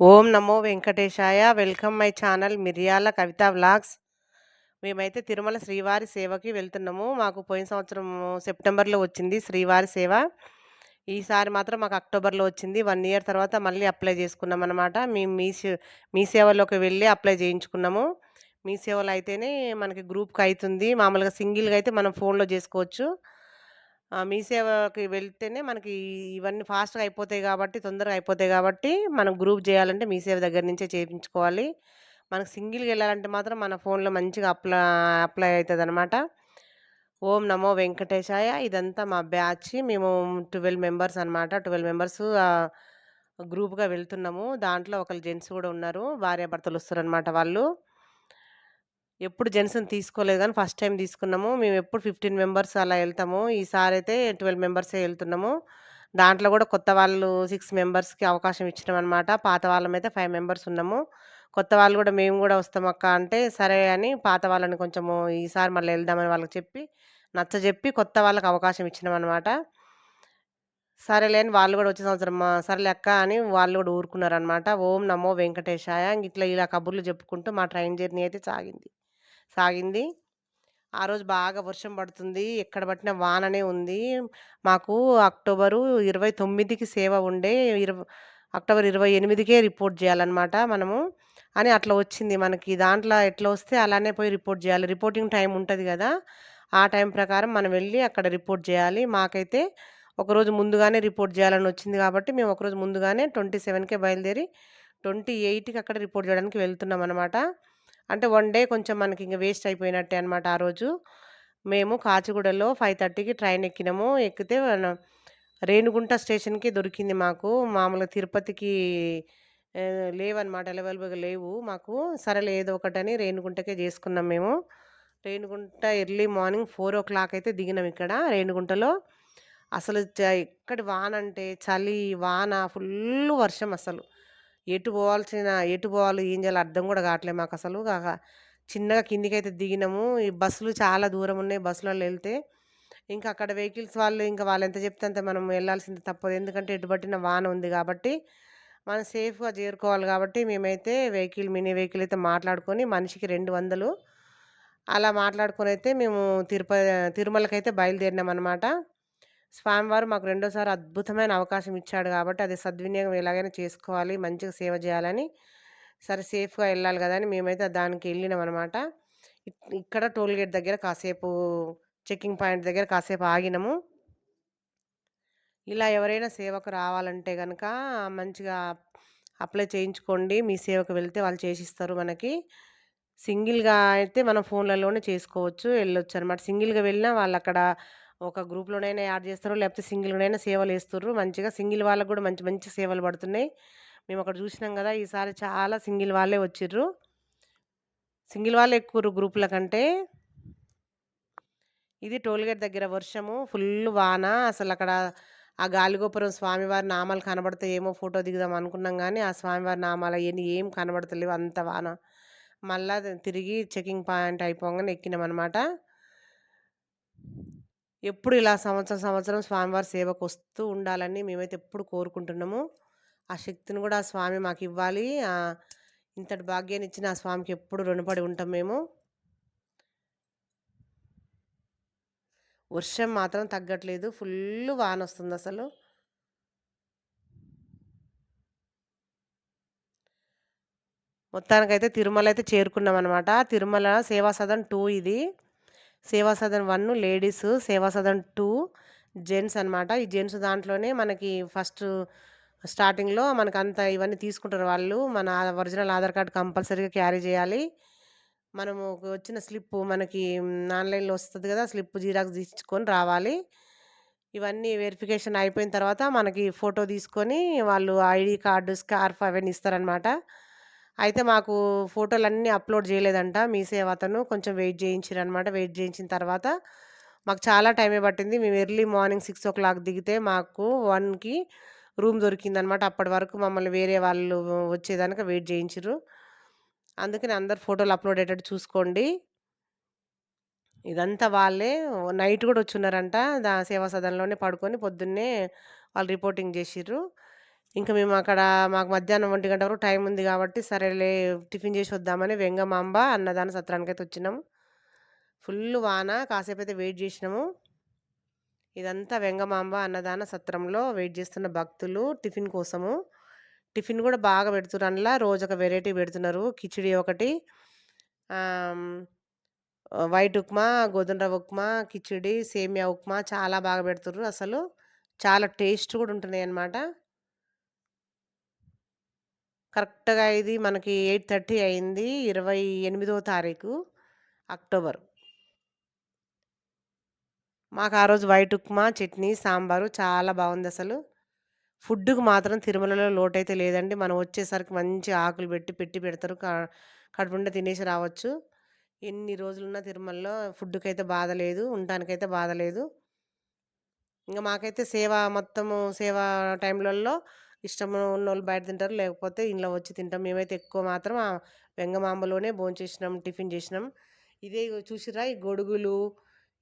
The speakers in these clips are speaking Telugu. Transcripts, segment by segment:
ఓం నమో వెంకటేశాయ. Welcome my channel Miryala Kavitha vlogs. మేమైతే తిరుమల శ్రీవారి సేవకి వెళ్తున్నాము. మాకు పోయిన సంవత్సరం సెప్టెంబర్లో వచ్చింది శ్రీవారి సేవ. ఈసారి మాత్రం మాకు అక్టోబర్లో వచ్చింది. వన్ ఇయర్ తర్వాత మళ్ళీ అప్లై చేసుకున్నాం అనమాట మేము మీ మీ సేవలోకి వెళ్ళి అప్లై చేయించుకున్నాము. మీ సేవలో అయితేనే మనకి గ్రూప్కి అవుతుంది మామూలుగా సింగిల్గా అయితే మనం ఫోన్లో చేసుకోవచ్చు. మీ సేవకి వెళ్తేనే మనకి ఇవన్నీ ఫాస్ట్‌గా అయిపోతాయి కాబట్టి తొందరగా అయిపోతాయి కాబట్టి మనం గ్రూప్ చేయాలంటే మీ సేవ దగ్గర నుంచే చేయించుకోవాలి. మనకు సింగిల్‌గా వెళ్ళాలంటే మాత్రం మన ఫోన్‌లో మంచిగా అప్లా అప్లై అవుతుంది అనమాట ఓం నమో వెంకటేశాయ ఇదంతా మా బ్యాచ్. మేము ట్వెల్వ్ మెంబర్స్ అనమాట. ట్వెల్వ్ మెంబర్స్ గ్రూప్‌గా వెళ్తున్నాము. దాంట్లో ఒకరు జెంట్స్ కూడా ఉన్నారు. భార్యాభర్తలు వస్తారనమాట వాళ్ళు. ఎప్పుడు జెంట్స్‌ని తీసుకోలేదు కానీ ఫస్ట్ టైం తీసుకున్నాము. మేము ఎప్పుడు ఫిఫ్టీన్ మెంబర్స్ అలా వెళ్తాము. ఈసారి అయితే ట్వెల్వ్ మెంబర్సే వెళ్తున్నాము. దాంట్లో కూడా కొత్త వాళ్ళు సిక్స్ మెంబర్స్‌కి అవకాశం ఇచ్చినామనమాట. పాత వాళ్ళమైతే ఫైవ్ మెంబర్స్ ఉన్నాము. కొత్త వాళ్ళు కూడా మేము కూడా వస్తాం అక్క అంటే, సరే అని పాత వాళ్ళని కొంచెము ఈసారి మళ్ళీ వెళ్దామని వాళ్ళకి చెప్పి, నచ్చజెప్పి కొత్త వాళ్ళకి అవకాశం ఇచ్చినామనమాట. సరేలే అని వాళ్ళు కూడా వచ్చే సంవత్సరం సరేలే అక్క అని వాళ్ళు కూడా ఊరుకున్నారనమాట. ఓం నమో వెంకటేశాయ ఇట్లా ఇలా కబుర్లు చెప్పుకుంటూ మా ట్రైన్ జర్నీ అయితే సాగింది. సాగింది. ఆ రోజు బాగా వర్షం పడుతుంది. ఎక్కడ పట్టిన వాననే ఉంది. మాకు అక్టోబరు 29కి సేవ ఉండే. ఇరవై అక్టోబర్ 28కే రిపోర్ట్ చేయాలన్నమాట మనము. అని అట్లా వచ్చింది మనకి. దాంట్లో ఎట్లా వస్తే అలానే పోయి రిపోర్ట్ చేయాలి. రిపోర్టింగ్ టైం ఉంటుంది కదా ఆ టైం ప్రకారం మనం వెళ్ళి అక్కడ రిపోర్ట్ చేయాలి. మాకైతే ఒకరోజు ముందుగానే రిపోర్ట్ చేయాలని వచ్చింది కాబట్టి మేము ఒకరోజు ముందుగానే 27కే బయలుదేరి 28కి అక్కడ రిపోర్ట్ చేయడానికి వెళ్తున్నాం అనమాట అంటే వన్ డే కొంచెం మనకి ఇంకా వేస్ట్ అయిపోయినట్టే అనమాట ఆ రోజు. మేము కాచిగూడలో 5:30కి ట్రైన్ ఎక్కినాము. ఎక్కితే రేణిగుంట స్టేషన్‌కి దొరికింది మాకు. మామూలుగా తిరుపతికి లేవన్నమాట అవైలబుల్‌గా లేవు మాకు. సరేలే ఏదో ఒకటని రేణిగుంటకే చేసుకున్నాం మేము. రేణిగుంట ఎర్లీ మార్నింగ్ 4:00 అయితే దిగినాం ఇక్కడ రేణిగుంటలో. అసలు ఎక్కడి వాన అంటే చలి, వాన ఫుల్ వర్షం అసలు. ఎటు పోవాల్సిన ఎటు పోవాలి ఏం చేయాలి అర్థం కూడా కావట్లేదు మాకు అసలు చిన్నగా కిందికైతే దిగినాము. ఈ బస్సులు చాలా దూరం ఉన్నాయి. బస్సులలో వెళ్తే ఇంకా అక్కడ వెహికల్స్ వాళ్ళు ఇంకా వాళ్ళు ఎంత చెప్తే అంత మనం వెళ్ళాల్సింది తప్పదు. ఎందుకంటే ఎటు పట్టిన వాన ఉంది కాబట్టి, మనం సేఫ్‌గా చేరుకోవాలి కాబట్టి మేమైతే వెహికల్ మినీ వెహికల్ అయితే మాట్లాడుకొని మనిషికి 200 అలా మాట్లాడుకొని అయితే మేము తిరుపతి తిరుమలకైతే బయలుదేరినామనమాట. స్వామివారు మాకు రెండోసారి అద్భుతమైన అవకాశం ఇచ్చాడు కాబట్టి అది సద్వినియోగం ఎలాగైనా చేసుకోవాలి. మంచిగా సేవ చేయాలని సరే సేఫ్‌గా వెళ్ళాలి కదా! అని మేమైతే దానికి వెళ్ళినాం అనమాట ఇక్కడ టోల్ గేట్ దగ్గర కాసేపు చెకింగ్ పాయింట్ దగ్గర కాసేపు ఆగినాము. ఇలా ఎవరైనా సేవకు రావాలంటే కనుక మంచిగా అప్లై చేయించుకోండి. మీ సేవకు వెళ్తే వాళ్ళు చేసిస్తారు మనకి. సింగిల్‌గా అయితే మనం ఫోన్‌లలోనే చేసుకోవచ్చు. వెళ్ళొచ్చు అనమాట సింగిల్‌గా వెళ్ళినా వాళ్ళక్కడ ఒక గ్రూప్‌లోనైనా యాడ్ చేస్తారు. లేకపోతే సింగిల్‌గానైనా వేస్తారు మంచిగా సింగిల్ వాళ్ళకు కూడా మంచి మంచి సేవలు పడుతున్నాయి. మేము అక్కడ చూసినాం కదా! ఈసారి చాలా సింగిల్ వాళ్ళే వచ్చిర్రు. సింగిల్ వాళ్ళే ఎక్కువుర్రు గ్రూపుల కంటే. ఇది టోల్గేట్ దగ్గర వర్షము. ఫుల్ వాన. అసలు అక్కడ ఆ గాలిగోపురం స్వామివారి నామాలు కనబడతాయేమో ఫోటో దిగుదాం అనుకున్నాం కానీ ఆ స్వామివారి నామాలు అవన్నీ ఏం కనబడతలేవు అంత వాన. మళ్ళా తిరిగి చెకింగ్ పాయింట్ అయిపోగానే ఎక్కినాం అనమాట ఎప్పుడు ఇలా సంవత్సరం, సంవత్సరం స్వామివారి సేవకొస్తూ ఉండాలని మేమైతే ఎప్పుడు కోరుకుంటున్నాము. ఆ శక్తిని కూడా ఆ స్వామి మాకు ఇవ్వాలి ఇంతటి భాగ్యాన్ని ఇచ్చిన ఆ స్వామికి ఎప్పుడు రుణపడి ఉంటాం మేము. వర్షం మాత్రం తగ్గట్లేదు. ఫుల్లు అసలు మొత్తానికైతే తిరుమల అయితే చేరుకున్నాం అనమాట తిరుమల సేవా సదన్ టూ ఇది. సేవా సదన్ వన్ లేడీస్, సేవా సదన్ టూ జెంట్స్ అనమాట. ఈ జెంట్స్ దాంట్లోనే మనకి ఫస్ట్ స్టార్టింగ్‌లో మనకు అంత ఇవన్నీ తీసుకుంటారు వాళ్ళు. మన ఒరిజినల్ ఆధార్ కార్డు కంపల్సరీగా క్యారీ చేయాలి. మనము వచ్చిన స్లిప్పు మనకి ఆన్‌లైన్‌లో వస్తుంది కదా! స్లిప్ జిరాక్స్ తీసుకొని రావాలి. ఇవన్నీ వెరిఫికేషన్ అయిపోయిన తర్వాత మనకి ఫోటో తీసుకొని వాళ్ళు ఐడి కార్డు, స్కార్ఫ్ అవన్నీ ఇస్తారనమాట. అయితే మాకు ఫోటోలన్నీ అప్‌లోడ్ చేయలేదంట మీ సేవ అతను. కొంచెం వెయిట్ చేయించిరనమాట. వెయిట్ చేయించిన తర్వాత మాకు చాలా టైమే పట్టింది. మేము ఎర్లీ మార్నింగ్ 6:00 దిగితే మాకు వన్కి రూమ్ దొరికిందనమాట. అప్పటి వరకు మమ్మల్ని వేరే వాళ్ళు వచ్చేదానికి వెయిట్ చేయించరు అందుకని అందరు ఫోటోలు అప్‌లోడ్ అయ్యేటట్టు చూసుకోండి. ఇదంతా వాళ్ళే నైట్ కూడా వచ్చున్నారంట. దా సేవా సదన్‌లోనే పడుకొని పొద్దున్నే వాళ్ళు రిపోర్టింగ్ చేసిర్రు. ఇంకా మేము అక్కడ మాకు మధ్యాహ్నం ఒంటి గంట వరకు టైం ఉంది కాబట్టి సరేలే టిఫిన్ చేసి వద్దామని వెంగమాంబ అన్నదాన సత్రానికి అయితే వచ్చినాము. ఫుల్ వాన కాసేపు అయితే వెయిట్ చేసినాము. ఇదంతా వెంగమాంబ అన్నదాన సత్రంలో వెయిట్ చేస్తున్న భక్తులు టిఫిన్ కోసము. టిఫిన్ కూడా బాగా పెడుతున్నారు అందులో రోజు ఒక వెరైటీ పెడుతున్నారు. కిచిడి ఒకటి వైట్ ఉప్మా గోధుమ రవ్వ ఉప్మా కిచిడి సేమియా ఉప్మా చాలా బాగా పెడుతుర్రు. అసలు చాలా టేస్ట్ కూడా ఉంటున్నాయి అన్నమాట కరెక్ట్గా ఇది మనకి ఎయిట్ థర్టీ అయింది ఇరవై ఎనిమిదో తారీఖు అక్టోబర్. మాకు ఆ రోజు వైట్ ఉప్మా చట్నీ సాంబారు చాలా బాగుంది అసలు. ఫుడ్కి మాత్రం తిరుమలలో లోటైతే లేదండి. మనం వచ్చేసరికి మంచి ఆకులు పెట్టి పెట్టి పెడతారు. కడుపుండా తినేసి రావచ్చు. ఎన్ని రోజులున్నా తిరుమలలో ఫుడ్కి అయితే బాధ లేదు ఉండటానికైతే బాధ లేదు. ఇంకా మాకైతే సేవ మొత్తము సేవ టైంలలో ఇష్టం ఉన్న వాళ్ళు బయట తింటారు. లేకపోతే ఇంట్లో వచ్చి తింటాం. మేమైతే ఎక్కువ మాత్రం వెంగమాంబలోనే భోంచేసినాం టిఫిన్ చేసినాం. ఇదే చూసిరా ఈ గొడుగులు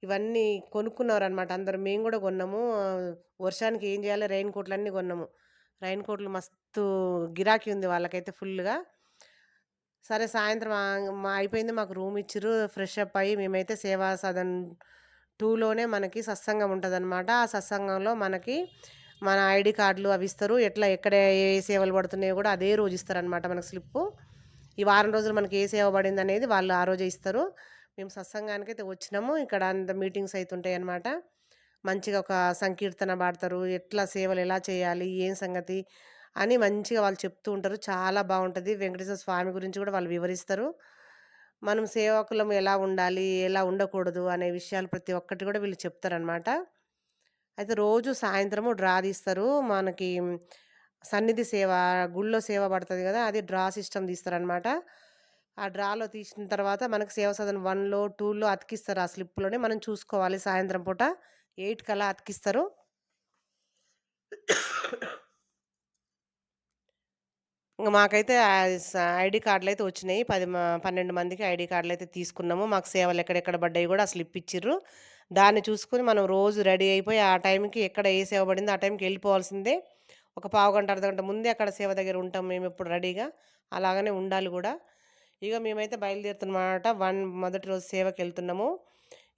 ఇవన్నీ కొనుక్కున్నారనమాట అందరు మేము కూడా కొన్నాము. వర్షానికి ఏం చేయాలి? రైన్ కోట్లు అన్నీ కొన్నాము. రైన్ కోట్లు మస్తు గిరాకీ ఉంది వాళ్ళకైతే ఫుల్గా సరే సాయంత్రం మా అయిపోయింది. మాకు రూమ్ ఇచ్చిర్రు. ఫ్రెష్ అప్ అయ్యి మేమైతే సేవా సదన్ టూలోనే మనకి సత్సంగం ఉంటుందన్నమాట. ఆ సత్సంగంలో మనకి మన ఐడి కార్డులు అవి ఇస్తారు. ఎట్లా ఎక్కడ ఏ సేవలు పడుతున్నాయో కూడా అదే రోజు ఇస్తారనమాట మనకు స్లిప్పు ఈ వారం రోజులు మనకి ఏ సేవ పడింది అనేది వాళ్ళు ఆ రోజే ఇస్తారు. మేము సత్సంగానికి అయితే వచ్చినాము. ఇక్కడ అంత మీటింగ్స్ అవుతుంటాయి అనమాట మంచిగా ఒక సంకీర్తన పాడతారు. ఎట్లా సేవలు ఎలా చేయాలి? ఏం సంగతి? అని మంచిగా వాళ్ళు చెప్తూ ఉంటారు. చాలా బాగుంటుంది. వెంకటేశ్వర స్వామి గురించి కూడా వాళ్ళు వివరిస్తారు. మనం సేవకులం ఎలా ఉండాలి? ఎలా ఉండకూడదు? అనే విషయాలు ప్రతి ఒక్కటి కూడా వీళ్ళు చెప్తారనమాట అయితే రోజు సాయంత్రము డ్రా తీస్తారు. మనకి సన్నిధి సేవ గుళ్ళో సేవ పడుతుంది కదా అది డ్రా సిస్టమ్ తీస్తారనమాట ఆ డ్రాలో తీసిన తర్వాత మనకు సేవ సదన్ వన్లో టూలో అతికిస్తారు. ఆ స్లిప్లోనే మనం చూసుకోవాలి సాయంత్రం పూట. ఎయిట్ కల్లా అతికిస్తారు. ఇంకా మాకైతే ఐడి కార్డులు అయితే వచ్చినాయి. పది పన్నెండు మందికి ఐడి కార్డులు అయితే తీసుకున్నాము. మాకు సేవలు ఎక్కడెక్కడ పడ్డాయి కూడా ఆ స్లిప్ ఇచ్చిర్రు. దాన్ని చూసుకొని మనం రోజు రెడీ అయిపోయి ఆ టైంకి ఎక్కడ ఏ సేవ పడిందో ఆ టైంకి వెళ్ళిపోవాల్సిందే. ఒక పావు గంట అర్ధ గంట ముందే అక్కడ సేవ దగ్గర ఉంటాం మేము ఎప్పుడు రెడీగా. అలాగనే ఉండాలి కూడా. ఇక మేమైతే బయలుదేరుతున్నమాట. వన్ మొదటి రోజు సేవకి వెళ్తున్నాము.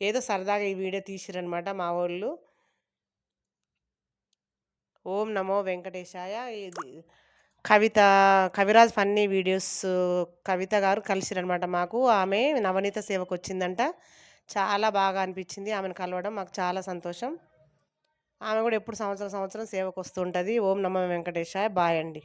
ఏదో సరదాగా ఈ వీడియో తీసిరనమాట మా వాళ్ళు. ఓం నమో వెంకటేశాయ. ఇది కవిత కవిరాజ్ ఫన్నీ వీడియోస్ కవిత గారు కలిసిరనమాట మాకు. ఆమె నవనీత సేవకు వచ్చిందంట చాలా బాగా అనిపించింది. ఆమెను కలవడం మాకు చాలా సంతోషం. ఆమె కూడా ఎప్పుడు సంవత్సరం సంవత్సరం సేవకు వస్తుంటుంది ఓం నమ వెంకటేశాయ. బాయ్ అండి.